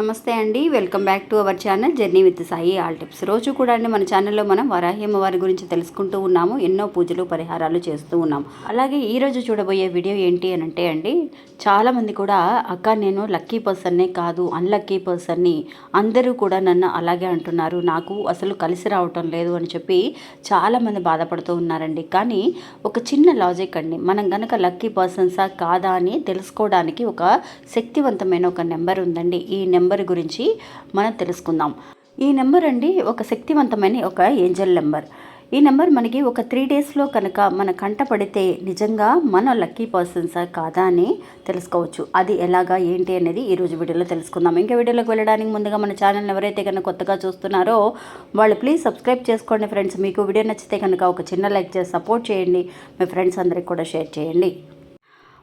నమస్తే అండి. Welcome back to our channel journey with Sai all tips. రోజు కూడా అండి మన ఛానల్లో మనం వరాహ్యమ్మ వారి గురించి తెలుసుకుంటూ ఉన్నాము ఎన్నో పూజలు పరిహారాలు చేస్తూ ఉన్నాము. అలాగే ఈరోజు చూడబోయే వీడియో ఏంటి అని అంటే అండి చాలామంది కూడా అక్క నేను లక్కీ పర్సన్నే కాదు అన్లక్కీ పర్సన్ని అందరూ కూడా నన్ను అలాగే అంటున్నారు నాకు అసలు కలిసి రావటం లేదు అని చెప్పి చాలామంది బాధపడుతూ ఉన్నారండి. కానీ ఒక చిన్న లాజిక్ అండి మనం గనక లక్కీ పర్సన్సా కాదా అని తెలుసుకోవడానికి ఒక శక్తివంతమైన ఒక నెంబర్ ఉందండి. ఈ నెంబర్ నెంబర్ గురించి మనం తెలుసుకుందాం. ఈ నెంబర్ అండి ఒక శక్తివంతమైన ఒక ఏంజల్ నెంబర్. ఈ నెంబర్ మనకి ఒక త్రీ డేస్లో కనుక మన కంట పడితే నిజంగా మన లక్కీ పర్సన్సా కాదా అని తెలుసుకోవచ్చు. అది ఎలాగా ఏంటి అనేది ఈరోజు వీడియోలో తెలుసుకుందాం. ఇంకా వీడియోలోకి వెళ్ళడానికి ముందుగా మన ఛానల్ ఎవరైతే కనుక కొత్తగా చూస్తున్నారో వాళ్ళు ప్లీజ్ సబ్స్క్రైబ్ చేసుకోండి ఫ్రెండ్స్. మీకు వీడియో నచ్చితే కనుక ఒక చిన్న లైక్ చేసి సపోర్ట్ చేయండి. మీ ఫ్రెండ్స్ అందరికి కూడా షేర్ చేయండి.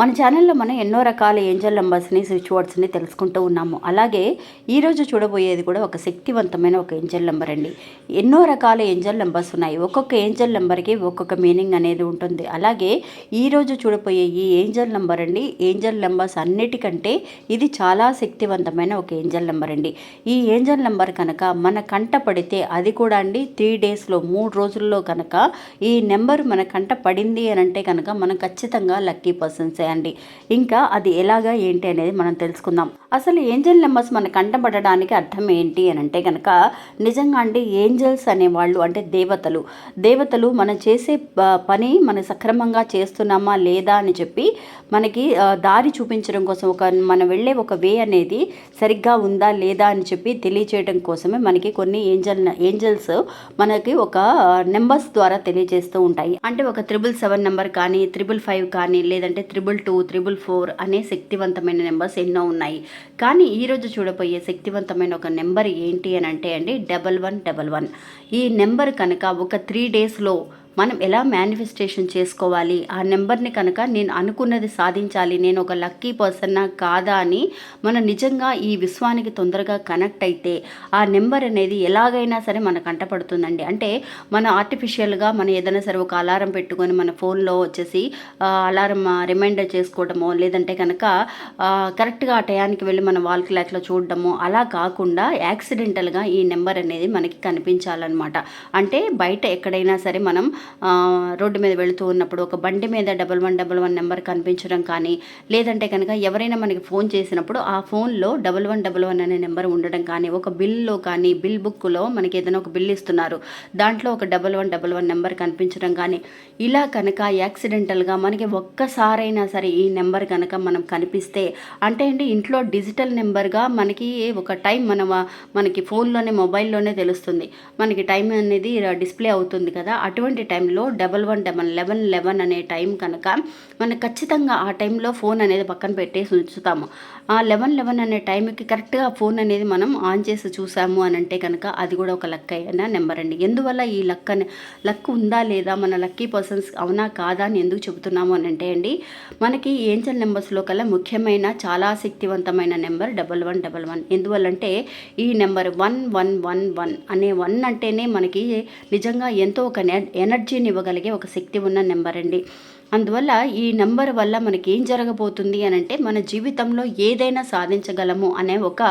మన ఛానల్లో మనం ఎన్నో రకాల ఏంజల్ నెంబర్స్ని స్విచ్ వర్డ్స్ని తెలుసుకుంటూ ఉన్నాము. అలాగే ఈరోజు చూడబోయేది కూడా ఒక శక్తివంతమైన ఒక ఏంజల్ నెంబర్ అండి. ఎన్నో రకాల ఏంజల్ నెంబర్స్ ఉన్నాయి. ఒక్కొక్క ఏంజల్ నెంబర్కి ఒక్కొక్క మీనింగ్ అనేది ఉంటుంది. అలాగే ఈరోజు చూడబోయే ఈ ఏంజల్ నెంబర్ అండి ఏంజల్ నెంబర్స్ అన్నిటికంటే ఇది చాలా శక్తివంతమైన ఒక ఏంజల్ నెంబర్ అండి. ఈ ఏంజల్ నెంబర్ కనుక మన కంట పడితే అది కూడా అండి త్రీ డేస్లో మూడు రోజుల్లో కనుక ఈ నెంబర్ మన కంట పడింది అని అంటే కనుక మనం ఖచ్చితంగా లక్కీ పర్సన్సే అండి. ఇంకా అది ఎలాగా ఏంటి అనేది మనం తెలుసుకుందాం. అసలు ఏంజల్ నెంబర్స్ మన కంటపడడానికి అర్థం ఏంటి అని అంటే కనుక నిజంగా అండి ఏంజల్స్ అనేవాళ్ళు అంటే దేవతలు. దేవతలు మనం చేసే పని మనం సక్రమంగా చేస్తున్నామా లేదా అని చెప్పి మనకి దారి చూపించడం కోసం ఒక మనం వెళ్ళే ఒక వే అనేది సరిగ్గా ఉందా లేదా అని చెప్పి తెలియచేయడం కోసమే మనకి కొన్ని ఏంజల్ ఏంజల్స్ మనకి ఒక నెంబర్స్ ద్వారా తెలియజేస్తూ ఉంటాయి. అంటే ఒక త్రిబుల్ సెవెన్ నెంబర్ కానీ త్రిబుల్ ఫైవ్ కానీ లేదంటే త్రిబుల్ టూ త్రిబుల్ ఫోర్ అనే శక్తివంతమైన నెంబర్స్ ఎన్నో ఉన్నాయి. కానీ ఈరోజు చూడబోయే శక్తివంతమైన ఒక నెంబర్ ఏంటి అని అంటే అండి డబల్ వన్ డబల్ వన్ ఈ నెంబర్ కనుక ఒక త్రీ డేస్లో మనం ఎలా మేనిఫెస్టేషన్ చేసుకోవాలి? ఆ నెంబర్ని కనుక నేను అనుకున్నది సాధించాలి నేను ఒక లక్కీ పర్సన్నా కాదా అని మనం నిజంగా ఈ విశ్వానికి తొందరగా కనెక్ట్ అయితే ఆ నెంబర్ అనేది ఎలాగైనా సరే మన కంటపడుతుందండి అంటే మన ఆర్టిఫిషియల్గా మనం ఏదైనా సరే ఒక అలారం పెట్టుకొని మన ఫోన్లో వచ్చేసి అలారం రిమైండర్ చేసుకోవడమో లేదంటే కనుక కరెక్ట్గా ఆ టయానికి వెళ్ళి మన వాల్ క్లాక్లో చూడడము అలా కాకుండా యాక్సిడెంటల్గా ఈ నెంబర్ అనేది మనకి కనిపించాలన్నమాట. అంటే బయట ఎక్కడైనా సరే మనం రోడ్డు మీద వెళుతూ ఉన్నప్పుడు ఒక బండి మీద double one double one number కనిపించడం కానీ లేదంటే కనుక ఎవరైనా మనకి ఫోన్ చేసినప్పుడు ఆ ఫోన్లో డబల్ వన్ డబల్ వన్ అనే నెంబర్ ఉండడం కానీ ఒక బిల్లో కానీ బిల్ బుక్లో మనకి ఏదైనా ఒక బిల్ ఇస్తున్నారు. దాంట్లో ఒక double one double one number కనిపించడం కానీ ఇలా కనుక యాక్సిడెంటల్గా మనకి ఒక్కసారైనా సరే ఈ నెంబర్ కనుక మనం కనిపిస్తే అంటే అండి ఇంట్లో డిజిటల్ నెంబర్గా మనకి ఒక టైం మన మనకి ఫోన్లోనే మొబైల్లోనే తెలుస్తుంది. మనకి టైం అనేది డిస్ప్లే అవుతుంది కదా అటువంటి టైం టైంలో double one double eleven eleven అనే టైం కనుక మనం ఖచ్చితంగా ఆ టైంలో ఫోన్ అనేది పక్కన పెట్టేసి ఉంచుతాము. ఆ లెవెన్ లెవెన్ అనే టైంకి కరెక్ట్గా ఫోన్ అనేది మనం ఆన్ చేసి చూసాము అని అంటే కనుక అది కూడా ఒక లక్ అయిన నెంబర్ అండి. ఎందువల్ల ఈ లక్ అనే లక్ ఉందా లేదా మన లక్కీ పర్సన్స్ అవునా కాదా అని ఎందుకు చెబుతున్నాము అని అంటే అండి మనకి ఏంజల్ నెంబర్స్లో కల్లా ముఖ్యమైన చాలా శక్తివంతమైన number double one double one. ఎందువల్లంటే ఈ number one one one one అనే వన్ అంటేనే మనకి నిజంగా ఎంతో ఒక ఎన- ఎనర్జీని ఇవ్వగలిగే ఒక శక్తి ఉన్న నెంబర్ అండి. అందువల్ల ఈ నెంబర్ వల్ల మనకి ఏం జరగబోతుంది అని అంటే మన జీవితంలో ఏదైనా సాధించగలము అనే ఒక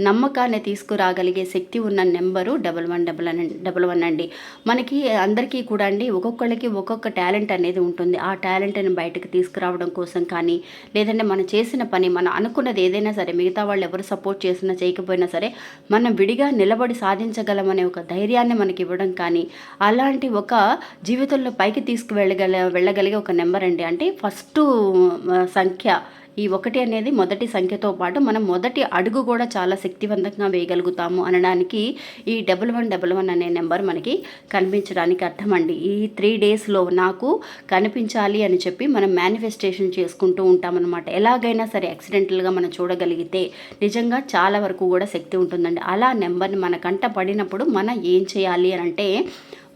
నమ్మకాన్ని తీసుకురాగలిగే శక్తి ఉన్న number double one double double one అండి. మనకి అందరికీ కూడా అండి ఒక్కొక్కళ్ళకి ఒక్కొక్క టాలెంట్ అనేది ఉంటుంది. ఆ టాలెంట్ని బయటకు తీసుకురావడం కోసం కానీ లేదంటే మనం చేసిన పని మనం అనుకున్నది ఏదైనా సరే మిగతా వాళ్ళు ఎవరు సపోర్ట్ చేసినా చేయకపోయినా సరే మనం విడిగా నిలబడి సాధించగలమనే ఒక ధైర్యాన్ని మనకి ఇవ్వడం కానీ అలాంటి ఒక జీవితంలో పైకి తీసుకువెళ్ళగల వెళ్ళగలిగే ఒక నెంబర్ అండి. అంటే ఫస్ట్ సంఖ్య ఈ ఒకటి అనేది మొదటి సంఖ్యతో పాటు మనం మొదటి అడుగు కూడా చాలా శక్తివంతంగా వేయగలుగుతాము అనడానికి ఈ డబల్ వన్ డబల్ వన్ అనే నెంబర్ మనకి కనిపించడానికి అర్థమండి. ఈ త్రీ డేస్లో నాకు కనిపించాలి అని చెప్పి మనం మేనిఫెస్టేషన్ చేసుకుంటూ ఉంటామన్నమాట. ఎలాగైనా సరే యాక్సిడెంటల్గా మనం చూడగలిగితే నిజంగా చాలా వరకు కూడా శక్తి ఉంటుందండి. అలా నెంబర్ని మన కంట పడినప్పుడు మనం ఏం చేయాలి అని అంటే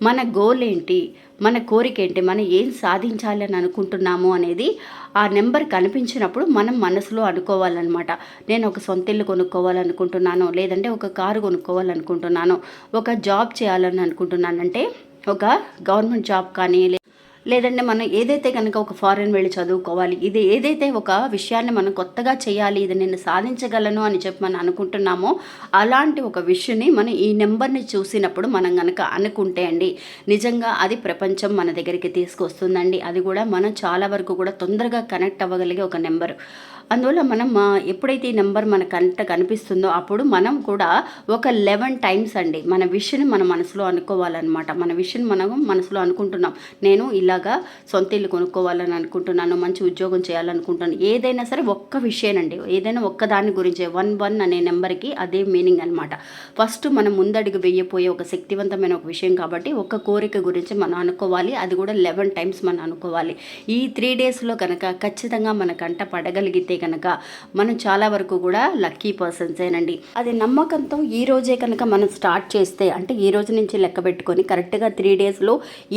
మన గోల్ ఏంటి మన కోరిక ఏంటి మనం ఏం సాధించాలి అని అనుకుంటున్నాము అనేది ఆ నెంబర్ కనిపించినప్పుడు మనం మనసులో అనుకోవాలన్నమాట. నేను ఒక సొంత ఇల్లు కొనుక్కోవాలనుకుంటున్నాను లేదంటే ఒక కారు కొనుక్కోవాలనుకుంటున్నాను ఒక జాబ్ చేయాలని అనుకుంటున్నానంటే ఒక గవర్నమెంట్ జాబ్ కానీ లే- లేదంటే మనం ఏదైతే కనుక ఒక ఫారెన్ వెళ్ళి చదువుకోవాలి ఇది ఏదైతే ఒక విషయాన్ని మనం కొత్తగా చేయాలి ఇది నేను సాధించగలను అని చెప్పి మనం అనుకుంటున్నామో అలాంటి ఒక విషయాన్ని మనం ఈ నెంబర్ని చూసినప్పుడు మనం కనుక అనుకుంటే అండి నిజంగా అది ప్రపంచం మన దగ్గరికి తీసుకొస్తుందండి. అది కూడా మనం చాలా వరకు కూడా తొందరగా కనెక్ట్ అవ్వగలిగే ఒక నెంబర్. అందువల్ల మనం ఎప్పుడైతే ఈ నెంబర్ మన కంట కనిపిస్తుందో అప్పుడు మనం కూడా ఒక లెవెన్ టైమ్స్ అండి మన విషయం మన మనసులో అనుకోవాలన్నమాట. మన విషయం మనం మనసులో అనుకుంటున్నాం. నేను ఇలాగా సొంత ఇల్లు కొనుక్కోవాలని అనుకుంటున్నాను మంచి ఉద్యోగం చేయాలనుకుంటున్నాను. ఏదైనా సరే ఒక్క విషయనండి. ఏదైనా ఒక్క దాని గురించే వన్ వన్ అనే నెంబర్కి అదే మీనింగ్ అనమాట ఫస్ట్ మనం ముందడుగు వెయ్యపోయే ఒక శక్తివంతమైన ఒక విషయం కాబట్టి ఒక కోరిక గురించి మనం అనుకోవాలి. అది కూడా లెవెన్ టైమ్స్ మనం అనుకోవాలి. ఈ త్రీ డేస్లో కనుక ఖచ్చితంగా మన కంట పడగలిగితే కనుక మనం చాలా వరకు కూడా లక్కీ పర్సన్సేనండి అది నమ్మకంతో ఈ రోజే కనుక మనం స్టార్ట్ చేస్తే అంటే ఈ రోజు నుంచి లెక్క పెట్టుకొని కరెక్ట్గా త్రీ డేస్లో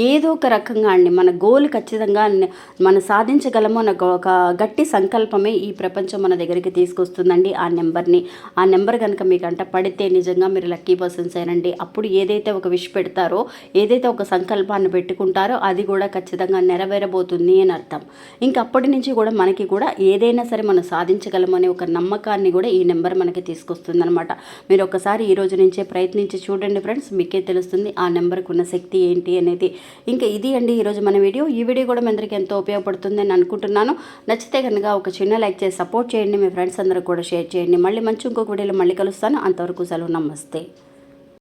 ఏదో ఒక రకంగా అండి మన గోల్ ఖచ్చితంగా మనం సాధించగలము అన్న ఒక గట్టి సంకల్పమే ఈ ప్రపంచం మన దగ్గరికి తీసుకొస్తుందండి ఆ నెంబర్ని. ఆ నెంబర్ కనుక మీకు అంట పడితే నిజంగా మీరు లక్కీ పర్సన్స్ అయినండి అప్పుడు ఏదైతే ఒక విష్ పెడతారో ఏదైతే ఒక సంకల్పాన్ని పెట్టుకుంటారో అది కూడా ఖచ్చితంగా నెరవేరబోతుంది అని అర్థం. ఇంకా అప్పటి నుంచి కూడా మనకి కూడా ఏదైనా సరే మనం సాధించగలమనే ఒక నమ్మకాన్ని కూడా ఈ నెంబర్ మనకి తీసుకొస్తుందనమాట మీరు ఒకసారి ఈ రోజు నుంచే ప్రయత్నించి చూడండి ఫ్రెండ్స్ మీకే తెలుస్తుంది ఆ నెంబర్కి ఉన్న శక్తి ఏంటి అనేది. ఇంకా ఇది అండి ఈరోజు మన వీడియో. ఈ వీడియో కూడా మీ అందరికీ ఎంతో ఉపయోగపడుతుంది అని అనుకుంటున్నాను. నచ్చితే కనుక ఒక చిన్న లైక్ చేసి సపోర్ట్ చేయండి మీ ఫ్రెండ్స్ అందరూ కూడా షేర్ చేయండి. మళ్ళీ మంచి ఇంకొక వీడియోలో మళ్ళీ కలుస్తాను. అంతవరకు సెలవు. నమస్తే.